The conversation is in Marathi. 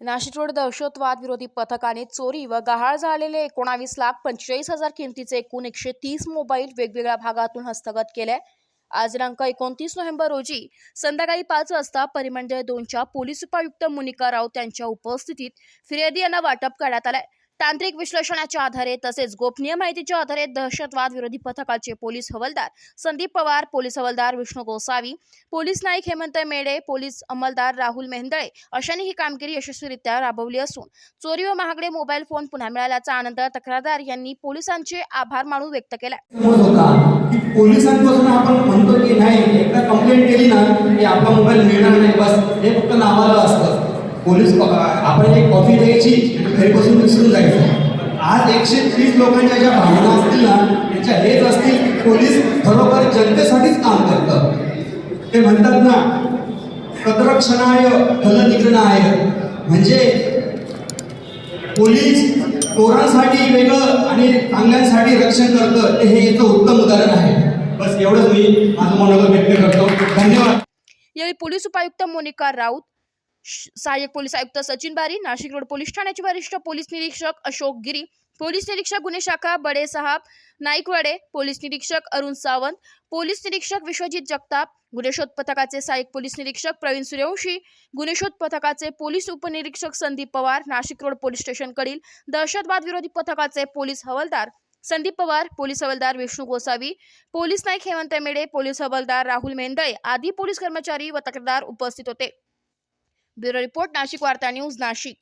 नाशिक रोड दहशतवाद विरोधी पथकाने चोरी व गहाळ झालेले एकोणावीस लाख पंचेचाळीस हजार किमतीचे एकूण एकशे तीस मोबाईल वेगवेगळ्या भागातून हस्तगत केले. आज दिनांक एकोणतीस नोव्हेंबर रोजी संध्याकाळी पाच वाजता परिमंडळ दोनच्या पोलीस उपायुक्त मुनिका राऊत यांच्या उपस्थितीत फिर्यादी यांना वाटप करण्यात आलंय. तांत्रिक विश्लेषणाच्या आधारे तसेच गोपनीय माहितीच्या आधारे दहशतवाद विरोधी पथकाचे पोलीस हवालदार संदीप पवार पोलीस हवालदार विष्णू गोसावी पोलीस नाईक हेमंत मेडे पोलीस अंमलदार राहुल मेहंदळे अशांनी ही कामगिरी यशस्वीरित्या राबवली असून चोरी व महागडे मोबाईल फोन पुन्हा मिळाल्याचा आनंद तक्रारदार यांनी पोलिसांचे आभार मानून व्यक्त केला पोलिसांपासून आपण म्हणतो की नाही एकदा कंप्लेंट केली ना की आपला मोबाईल मिळणार नाही बस हे फक्त नावाला असतं. पोलीस आपण एक कॉफी द्यायची घरी बसून विसरून जायचं. आज एकशे तीस लोकांच्या ज्या भावना असतील ना त्याच्या हेच असतील की पोलीस खरोखर जनतेसाठीच काम करतं. ते म्हणतात ना सदरक्षणाय फलनिग्रणाय म्हणजे पोलीस चोरांसाठी वेगळं आणि चांगल्यांसाठी रक्षण करतं ते हे याचं उत्तम उदाहरण आहे. बस एवढंच मी माझं मनोगत व्यक्त करतो. धन्यवाद. यावेळी पोलीस उपायुक्त मोनिका राऊत सहाय्यक पोलीस आयुक्त सचिन बारी नाशिक रोड पोलीस ठाण्याचे वरिष्ठ पोलीस निरीक्षक अशोक गिरी पोलीस निरीक्षक गुन्हे शाखा बडे साहब नाईकवाडे पोलीस निरीक्षक अरुण सावंत पोलीस निरीक्षक विश्वजित जगताप गुन्हेशोध पथकाचे सहाय्यक पोलीस निरीक्षक प्रवीण सूर्यवंशी गुन्हेशोध पथकाचे पोलीस उपनिरीक्षक संदीप पवार नाशिक रोड पोलीस स्टेशनकडील दहशतवाद विरोधी पथकाचे पोलीस हवालदार संदीप पवार पोलीस हवालदार विष्णू गोसावी पोलीस नाईक हेमंत मेडे पोलीस हवालदार राहुल मेंदळे आदी पोलीस कर्मचारी व तक्रारदार उपस्थित होते. ब्युरो रिपोर्ट नाशिक वार्ता न्यूज नाशिक.